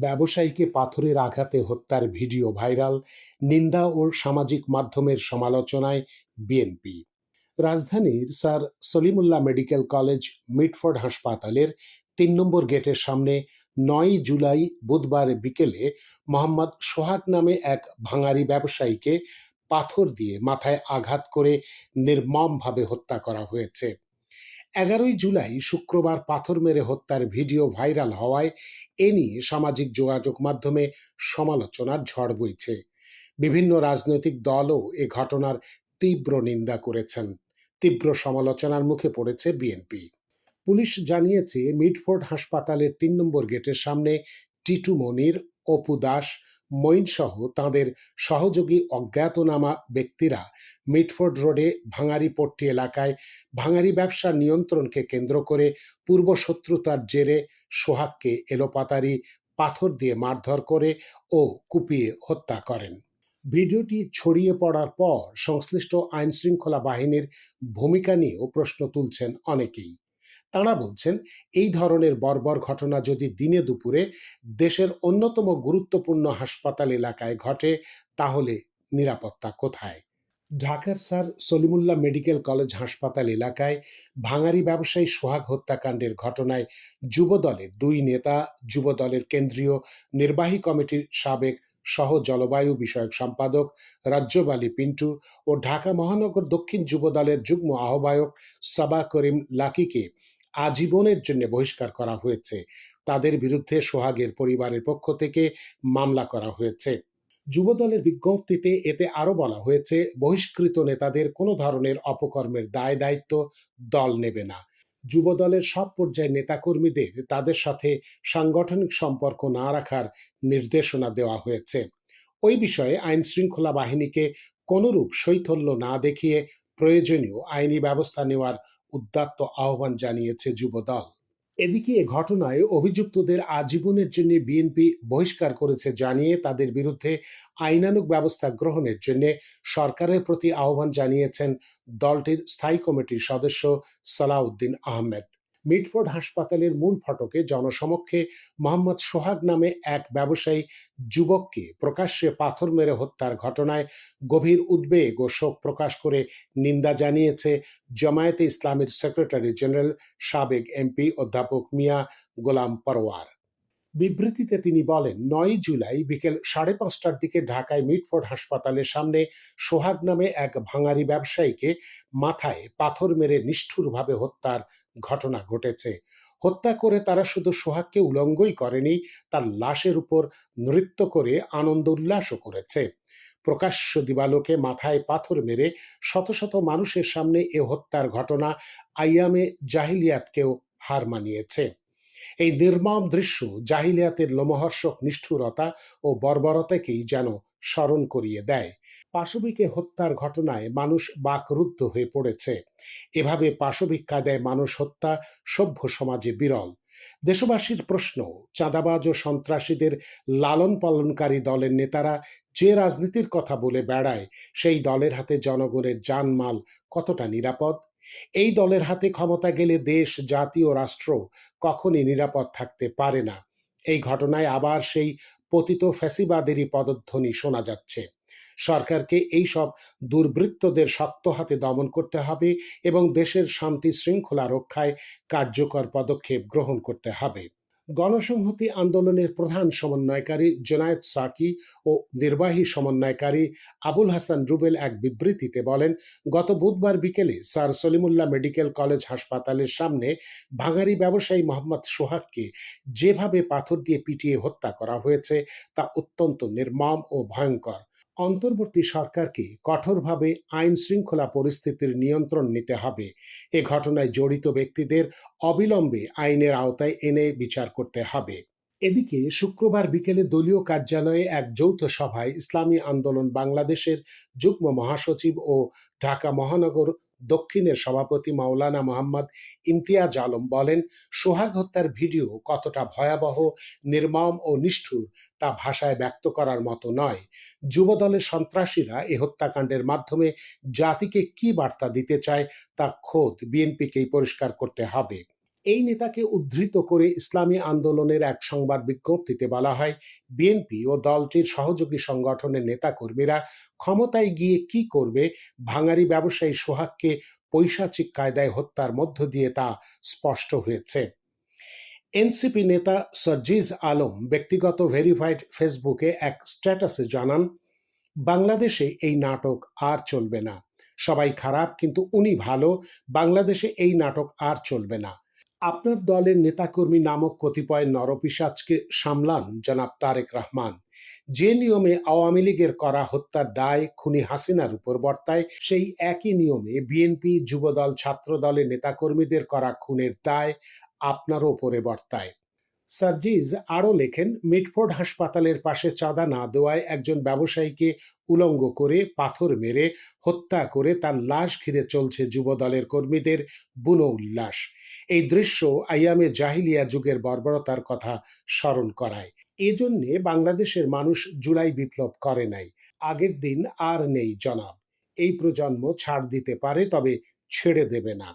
ব্যবসায়ীকে পাথরের আঘাতে হত্যার ভিডিও ভাইরাল, নিন্দা ও সামাজিক মাধ্যমের সমালোচনায় বিএনপি। রাজধানীর sir Salimullah medical college, Mitford হাসপাতালের তিন নম্বর গেটের সামনে নয় জুলাই বুধবার বিকেলে মোহাম্মদ সোহাগ নামে এক ভাঙারি ব্যবসায়ীকে পাথর দিয়ে মাথায় আঘাত করে নির্মমভাবে হত্যা করা হয়েছে। এগারোই জুলাই শুক্রবার পাথর মেরে হত্যার ভিডিও ভাইরাল হওয়ায় এ নিয়ে সামাজিক যোগাযোগ মাধ্যমে সমালোচনার ঝড় বইছে। বিভিন্ন রাজনৈতিক দলও এ ঘটনার তীব্র নিন্দা করেছেন। তীব্র সমালোচনার মুখে পড়েছে বিএনপি। পুলিশ জানিয়েছে মিডফোর্ড হাসপাতালের তিন নম্বর গেটের সামনে টিটু মনির, অপু দাস মঈনসহ তাঁদের সহযোগী অজ্ঞাতনামা ব্যক্তিরা মিটফোর্ড রোডে ভাঙারি পট্টি এলাকায় ভাঙারি ব্যবসার নিয়ন্ত্রণকে কেন্দ্র করে পূর্ব শত্রুতার জেরে সোহাগকে এলোপাতারি পাথর দিয়ে মারধর করে ও কুপিয়ে হত্যা করেন। ভিডিওটি ছড়িয়ে পড়ার পর সংশ্লিষ্ট আইনশৃঙ্খলা বাহিনীর ভূমিকা নিয়েও প্রশ্ন তুলছেন অনেকেই। তাঁরা বলছেন, এই ধরনের বর্বর ঘটনা যদি দিনে দুপুরে দেশের অন্যতম গুরুত্বপূর্ণ হাসপাতাল এলাকায় ঘটে, তাহলে নিরাপত্তা কোথায়? ঢাকার স্যার সলিমুল্লাহ মেডিকেল কলেজ হাসপাতাল এলাকায় ভাঙারি ব্যবসায়ী সোহাগ হত্যাকাণ্ডের ঘটনায় যুবদলের দুই নেতা, যুবদলের কেন্দ্রীয় নির্বাহী কমিটির সাবেক সহ জলবায়ু বিষয়ক সম্পাদক রাজ্যব আলী পিন্টু ও ঢাকা মহানগর দক্ষিণ যুবদলের যুগ্ম আহ্বায়ক সাবা করিম লাকিকে আজীবনের জন্য বহিষ্কার করা হয়েছে। তাদের বিরুদ্ধে সোহাগের পরিবারের পক্ষ থেকে মামলা করা হয়েছে। যুবদলের বিজ্ঞপ্তিতে এতে আরও বলা হয়েছে, বহিষ্কৃত নেতাদের কোনো ধরনের অপকর্মের দায় দায়িত্ব দল নেবে না। যুবদলের সব পর্যায়ের নেতাকর্মীদের তাদের সাথে সাংগঠনিক সম্পর্ক না রাখার নির্দেশনা দেওয়া হয়েছে। ওই বিষয়ে আইন শৃঙ্খলা বাহিনীকে কোনরূপ শৈথল্য না দেখিয়ে প্রয়োজনীয় আইনি ব্যবস্থা নেওয়ার উদ্দাত্ত আহ্বান জানিয়েছে যুবদল। এদিকে এ ঘটনায় অভিযুক্তদের আজীবনের জন্য বিএনপি বহিষ্কার করেছে জানিয়ে তাদের বিরুদ্ধে আইনানুগ ব্যবস্থা গ্রহণের জন্য সরকারের প্রতি আহ্বান জানিয়েছেন দলটির স্থায়ী কমিটির সদস্য সালাউদ্দিন আহমেদ। মিটফোর্ড হাসপাতালের মূল ফটকে জনসমক্ষে মোহাম্মদ সোহাগ নামে এক ব্যবসায়ী যুবককে প্রকাশ্যে পাথর মেরে হত্যার ঘটনায় গভীর উদ্বেগ ও শোক প্রকাশ করে নিন্দা জানিয়েছে জামায়াতে ইসলামের সেক্রেটারি জেনারেল সাবেক এমপি অধ্যাপক মিয়া গোলাম পরওয়ার। বিবৃতিতে তিনি বলেন নয় জুলাই বিকেল সাড়ে পাঁচটার দিকে ঢাকায় মিটফোর্ড হাসপাতালের সামনে সোহাগ নামে এক ভাঙারি ব্যবসায়ীকে মাথায় পাথর মেরে নিষ্ঠুরভাবে হত্যার ঘটনা ঘটেছে। হত্যা করে তারা শুধু সোহাগকে উলঙ্গই করেনি, তার লাশের উপর নৃত্য করে আনন্দ উল্লাসও করেছে। প্রকাশ্য দিবালোকে মাথায় পাথর মেরে শত শত মানুষের সামনে এ হত্যার ঘটনা আইয়ামে জাহিলিয়াতকেও হার মানিয়েছে। এই নির্মম দৃশ্য জাহিলিয়াতের লোমহর্ষক নিষ্ঠুরতা ও বর্বরতাকেই যেন স্মরণ করিয়ে দেয়। পাশবিকে হত্যার ঘটনায় মানুষ বাকরুদ্ধ হয়ে পড়েছে। এভাবে পাশবিক কায়দায় মানুষ হত্যা সভ্য সমাজে বিরল। দেশবাসীর প্রশ্ন, চাঁদাবাজ ও সন্ত্রাসীদের লালন পালনকারী দলের নেতারা যে রাজনীতির কথা বলে বেড়ায়, সেই দলের হাতে জনগণের জানমাল কতটা নিরাপদ? এই দলের হাতে ক্ষমতা গেলে দেশ, জাতি ও রাষ্ট্র কখনই নিরাপদ থাকতে পারে না। এই ঘটনায় আবার সেই পতিত ফ্যাসিবাদেরই পদধ্বনি শোনা যাচ্ছে। সরকারকে এই সব দুর্বৃত্তদের শক্ত হাতে দমন করতে হবে এবং দেশের শান্তি শৃঙ্খলা রক্ষায় কার্যকর পদক্ষেপ গ্রহণ করতে হবে। গণসংহতি আন্দোলনের প্রধান সমন্বয়কারী জোনায়েদ সাকি ও নির্বাহী সমন্বয়কারী আবুল হাসান রুবেল এক বিবৃতিতে বলেন, গত বুধবার বিকেলে স্যার সলিমুল্লাহ মেডিকেল কলেজ হাসপাতালের সামনে ভাঙারি ব্যবসায়ী মোহাম্মদ সোহাগকে যেভাবে পাথর দিয়ে পিটিয়ে হত্যা করা হয়েছে তা অত্যন্ত নির্মম ও ভয়ঙ্কর। অন্তর্বর্তী সরকারকে কঠোরভাবে আইন শৃঙ্খলা পরিস্থিতির নিয়ন্ত্রণ নিতে হবে। এ ঘটনায় জড়িত ব্যক্তিদের অবিলম্বে আইনের আওতায় এনে বিচার করতে হবে। এদিকে শুক্রবার বিকেলে দলীয় কার্যালয়ে এক যৌথ সভায় ইসলামী আন্দোলন বাংলাদেশের যুগ্ম মহাসচিব ও ঢাকা মহানগর দক্ষিণের সভাপতি মাওলানা মোহাম্মদ ইমতিয়াজ আলম বলেন, সোহাগ হত্যার ভিডিও কতটা ভয়াবহ, নির্মম ও নিষ্ঠুর তা ভাষায় ব্যক্ত করার মতো নয়। যুবদলের সন্ত্রাসীরা এ হত্যাকাণ্ডের মাধ্যমে জাতিকে কি বার্তা দিতে চায় তা খোদ বিএনপিকেই পরিষ্কার করতে হবে। এই নেতাকে উদ্ধৃত করে ইসলামী আন্দোলনের এক সংবাদ বিজ্ঞপ্তিতে বলা হয়, বিএনপি ও দলটির সহযোগী সংগঠনের নেতাকর্মীরা ক্ষমতায় গিয়ে কি করবে, ভাঙারি ব্যবসায়ী সোহাগকে পৈশাচিক কায়দায় হত্যার মধ্য দিয়ে তা স্পষ্ট হয়েছে। এনসিপি নেতা সরজিজ আলম ব্যক্তিগত ভেরিফাইড ফেসবুকে এক স্ট্যাটাসে জানান, বাংলাদেশে এই নাটক আর চলবে না। সবাই খারাপ, কিন্তু উনি ভালো। বাংলাদেশে এই নাটক আর চলবে না। আপনার দলের নেতাকর্মী নামক কতিপয় নরপিসাজকে সামলান জনাব তারেক রহমান। যে নিয়মে আওয়ামী লীগের করা হত্যার দায় খুনি হাসিনার উপর বর্তায়, সেই একই নিয়মে বিএনপি যুবদল ছাত্রদলের নেতাকর্মীদের করা খুনের দায় আপনার ওপরে বর্তায়। সার্জিজ আরও লেখেন মিটফোর্ড হাসপাতালের পাশে চাঁদা না দেওয়ায় একজন ব্যবসায়ীকে উলঙ্গ করে পাথর মেরে হত্যা করে তার লাশ ঘিরে চলছে যুবদলের কর্মীদের বুনো উল্লাস। এই দৃশ্য আইয়ামে জাহিলিয়া যুগের বর্বরতার কথা স্মরণ করায়। এজন্যে বাংলাদেশের মানুষ জুলাই বিপ্লব করে নাই। আগের দিন আর নেই জনাব। এই প্রজন্ম ছাড় দিতে পারে তবে ছেড়ে দেবে না।